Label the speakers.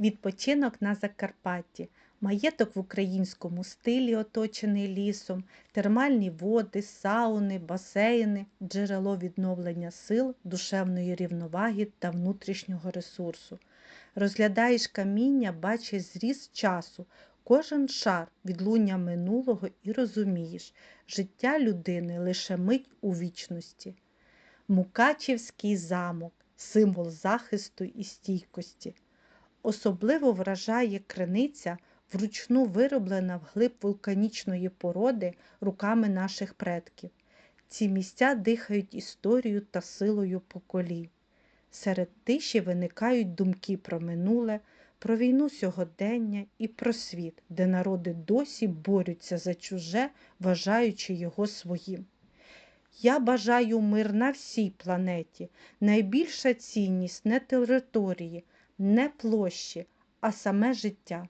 Speaker 1: Відпочинок на Закарпатті, маєток в українському стилі, оточений лісом, термальні води, сауни, басейни, джерело відновлення сил, душевної рівноваги та внутрішнього ресурсу. Розглядаєш каміння, бачиш зріз часу, кожен шар відлуння минулого і розумієш, життя людини лише мить у вічності. Мукачівський замок символ захисту і стійкості. Особливо вражає криниця, вручну вироблена вглиб вулканічної породи руками наших предків. Ці місця дихають історією та силою поколінь. Серед тиші виникають думки про минуле, про війну сьогодення і про світ, де народи досі борються за чуже, вважаючи його своїм. Я бажаю мир на всій планеті. Найбільша цінність не території, не площі, а саме життя.